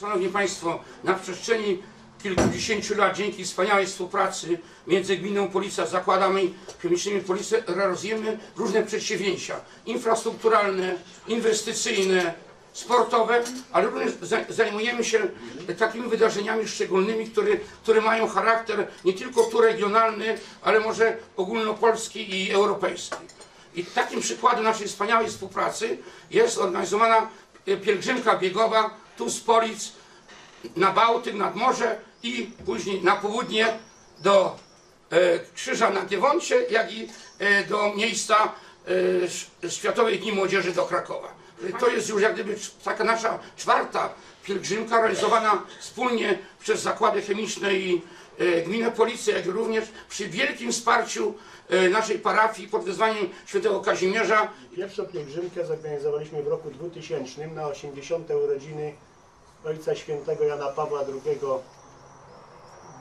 Szanowni Państwo, na przestrzeni kilkudziesięciu lat dzięki wspaniałej współpracy między gminą Policja, zakładami chemicznymi Policji realizujemy różne przedsięwzięcia infrastrukturalne, inwestycyjne, sportowe, ale również za- zajmujemy się takimi wydarzeniami szczególnymi, które, które mają charakter nie tylko tu regionalny, ale może ogólnopolski i europejski. I takim przykładem naszej wspaniałej współpracy jest organizowana e, pielgrzymka biegowa tu z Polic na Bałtyk, nad morze i później na południe do e, Krzyża na Giewoncie, jak i e, do miejsca e, Światowych Dni Młodzieży do Krakowa. To jest już jak gdyby taka nasza czwarta pielgrzymka realizowana wspólnie przez zakłady chemiczne i gminę Policji, jak również przy wielkim wsparciu naszej parafii pod wezwaniem świętego Kazimierza Pierwszą pielgrzymkę zorganizowaliśmy w roku 2000 na 80. urodziny Ojca Świętego Jana Pawła II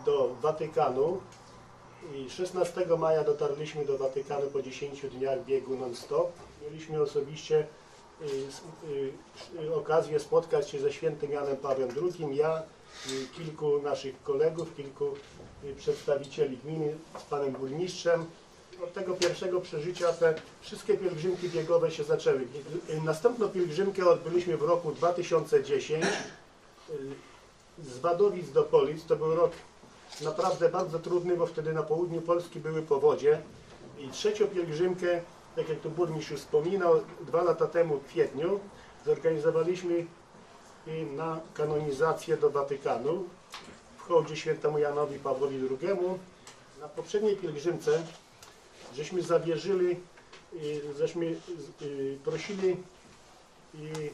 do Watykanu. I 16 maja dotarliśmy do Watykanu po 10 dniach biegu non-stop. Mieliśmy osobiście y, y, y, okazję spotkać się ze świętym Janem Pawłem II, ja, kilku naszych kolegów, kilku przedstawicieli gminy z panem burmistrzem. Od tego pierwszego przeżycia te wszystkie pielgrzymki biegowe się zaczęły. Następną pielgrzymkę odbyliśmy w roku 2010 y, z Wadowic do Polic. To był rok naprawdę bardzo trudny, bo wtedy na południu Polski były powodzie. I trzecią pielgrzymkę, tak jak tu burmistrz już wspominał, dwa lata temu w kwietniu zorganizowaliśmy y, na kanonizację do Watykanu w hołdzie świętemu Janowi Pawłowi II. Na poprzedniej pielgrzymce żeśmy zawierzyli, y, żeśmy y, prosili y,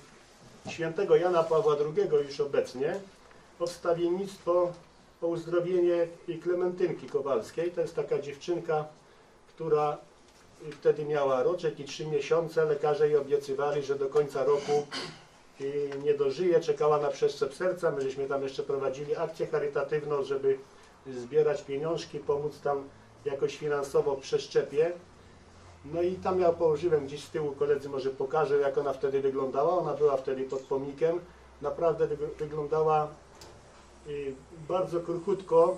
świętego Jana Pawła II już obecnie o wstawiennictwo, o uzdrowienie Klementynki Kowalskiej. To jest taka dziewczynka, która wtedy miała roczek i trzy miesiące. Lekarze jej obiecywali, że do końca roku nie dożyje. Czekała na przeszczep serca. My żeśmy tam jeszcze prowadzili akcję charytatywną, żeby zbierać pieniążki, pomóc tam jakoś finansowo w przeszczepie. No i tam ja położyłem gdzieś z tyłu, koledzy może pokażę jak ona wtedy wyglądała. Ona była wtedy pod pomnikiem. Naprawdę wyg- wyglądała y, bardzo kruchutko.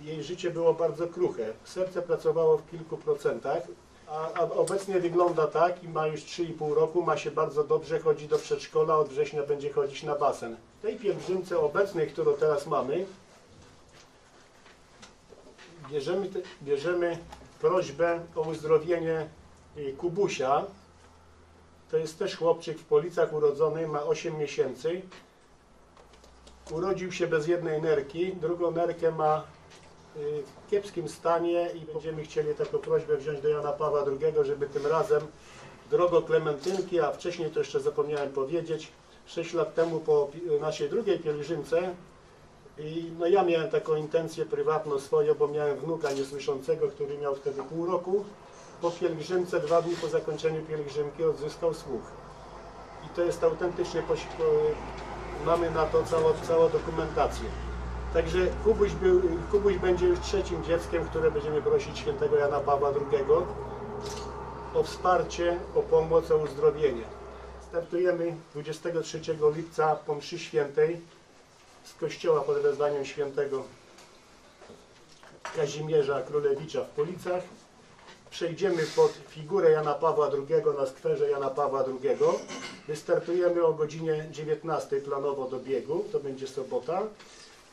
Jej życie było bardzo kruche. Serce pracowało w kilku procentach, a, a obecnie wygląda tak i ma już 3,5 roku, ma się bardzo dobrze, chodzi do przedszkola, od września będzie chodzić na basen. W tej pielgrzymce obecnej, którą teraz mamy, bierzemy, bierzemy prośbę o uzdrowienie Kubusia. To jest też chłopczyk w Policach urodzony, ma 8 miesięcy. Urodził się bez jednej nerki, drugą nerkę ma y, w kiepskim stanie i będziemy chcieli taką prośbę wziąć do Jana Pawła II, żeby tym razem drogo Klementynki, a wcześniej to jeszcze zapomniałem powiedzieć, 6 lat temu po naszej drugiej pielgrzymce i no ja miałem taką intencję prywatną swoją, bo miałem wnuka niesłyszącego, który miał wtedy pół roku. Po pielgrzymce, dwa dni po zakończeniu pielgrzymki odzyskał słuch. I to jest autentycznie, mamy na to całą, całą dokumentację. Także Kubuś, był, Kubuś będzie już trzecim dzieckiem, które będziemy prosić świętego Jana Pawła II o wsparcie, o pomoc, o uzdrowienie. Startujemy 23 lipca po mszy świętej z kościoła pod wezwaniem świętego Kazimierza Królewicza w Policach. Przejdziemy pod figurę Jana Pawła II na skwerze Jana Pawła II. Wystartujemy o godzinie 19 planowo do biegu, to będzie sobota.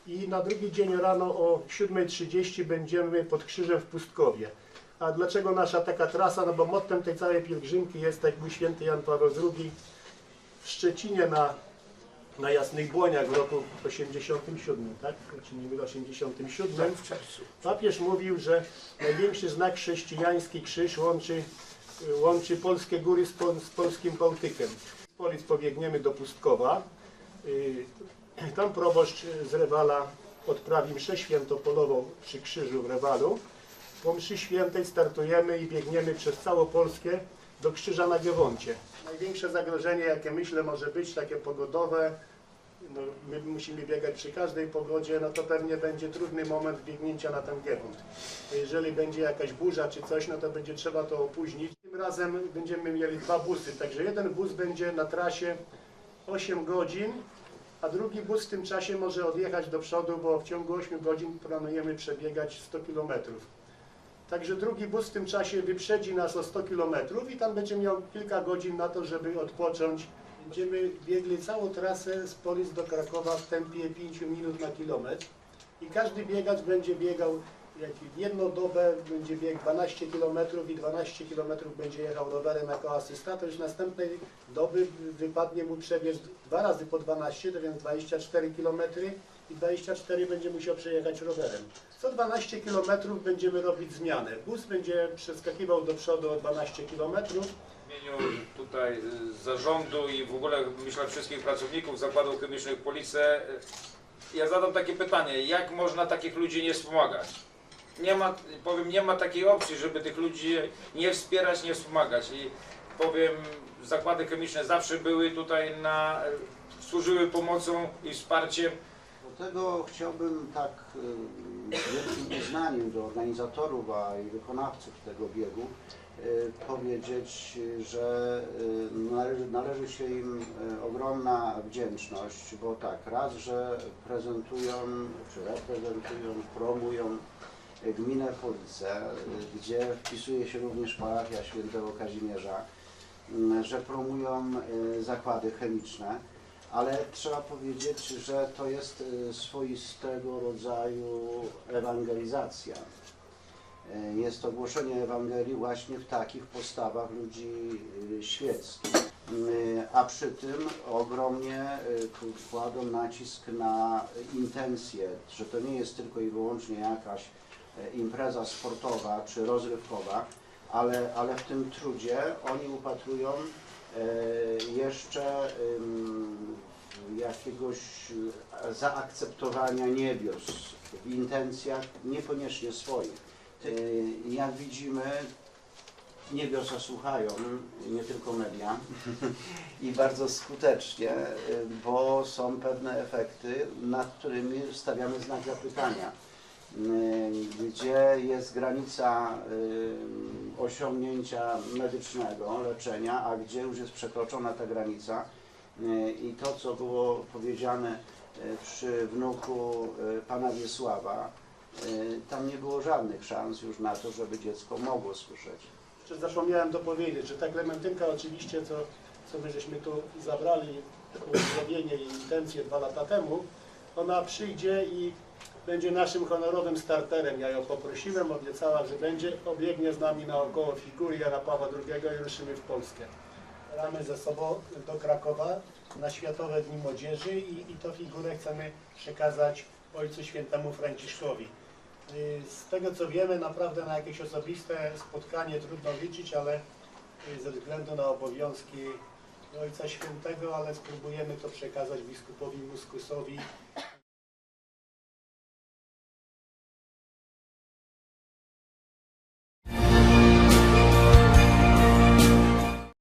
I na drugi dzień rano o 7.30 będziemy pod krzyżem w Pustkowie. A dlaczego nasza taka trasa? No bo mottem tej całej pielgrzymki jest, tak jak był święty Jan Paweł II w Szczecinie na na Jasnych Błoniach w roku 87, tak? Czy nie mylę, 87. w czerwcu. Papież mówił, że największy znak chrześcijański krzyż łączy, łączy polskie góry z, z polskim Bałtykiem. Z Polic pobiegniemy do Pustkowa. Y, Tam proboszcz z Rewala odprawi mszę świętopolową przy krzyżu w Rewalu. Po mszy świętej startujemy i biegniemy przez całą Polskę do krzyża na Giewoncie. Największe zagrożenie, jakie myślę może być, takie pogodowe, no, my musimy biegać przy każdej pogodzie, no to pewnie będzie trudny moment biegnięcia na ten Giewont. Jeżeli będzie jakaś burza czy coś, no to będzie trzeba to opóźnić. Tym razem będziemy mieli dwa busy, także jeden bus będzie na trasie 8 godzin, a drugi bus w tym czasie może odjechać do przodu, bo w ciągu 8 godzin planujemy przebiegać 100 km. Także drugi bus w tym czasie wyprzedzi nas o 100 km i tam będzie miał kilka godzin na to, żeby odpocząć. Będziemy biegli całą trasę z Polic do Krakowa w tempie 5 minut na kilometr i każdy biegacz będzie biegał jak w jedną dobę będzie biegł 12 km i 12 km będzie jechał rowerem jako asysta, to już następnej doby wypadnie mu przebiec dwa razy po 12, to więc 24 km i 24 będzie musiał przejechać rowerem. Co 12 km będziemy robić zmianę. Bus będzie przeskakiwał do przodu o 12 km, W imieniu tutaj y, zarządu i w ogóle myślę wszystkich pracowników zakładów chemicznych Police, y, ja zadam takie pytanie, jak można takich ludzi nie wspomagać? Nie ma, powiem, nie ma takiej opcji, żeby tych ludzi nie wspierać, nie wspomagać. I powiem, zakłady chemiczne zawsze były tutaj na, służyły pomocą i wsparciem. Dlatego chciałbym tak z wielkim uznaniem do organizatorów, a i wykonawców tego biegu y, powiedzieć, że y, należy, należy się im ogromna wdzięczność, bo tak, raz, że prezentują, czy reprezentują, promują gminę Police, gdzie wpisuje się również parafia świętego Kazimierza, y, że promują y, zakłady chemiczne ale trzeba powiedzieć, że to jest y, swoistego rodzaju ewangelizacja. Y, Jest to głoszenie Ewangelii właśnie w takich postawach ludzi świeckich. Y, A przy tym ogromnie kładą nacisk na intencje, że to nie jest tylko i wyłącznie jakaś impreza sportowa czy rozrywkowa, ale, ale w tym trudzie oni upatrują e, jeszcze jakiegoś e, zaakceptowania niebios w intencjach niekoniecznie swoich. E, Jak widzimy, niebiosa słuchają, nie tylko media i bardzo skutecznie, e, bo są pewne efekty, nad którymi stawiamy znak zapytania gdzie jest granica osiągnięcia medycznego, leczenia, a gdzie już jest przekroczona ta granica. Y, I to, co było powiedziane y, przy wnuku y, pana Wiesława, tam nie było żadnych szans już na to, żeby dziecko mogło słyszeć. Jeszcze zapomniałem dopowiedzieć, że ta Klementynka oczywiście, co, co my żeśmy tu zabrali, uzdrowienie i intencje dwa lata temu, ona przyjdzie i będzie naszym honorowym starterem. Ja ją poprosiłem, obiecała, że będzie, obiegnie z nami naokoło figury Jana Pawła II i ruszymy w Polskę. Ramy ze sobą do Krakowa na Światowe Dni Młodzieży i, i tę figurę chcemy przekazać Ojcu Świętemu Franciszkowi. Y, Z tego co wiemy, naprawdę na jakieś osobiste spotkanie trudno liczyć, ale y, ze względu na obowiązki Ojca Świętego, ale spróbujemy to przekazać biskupowi Muskusowi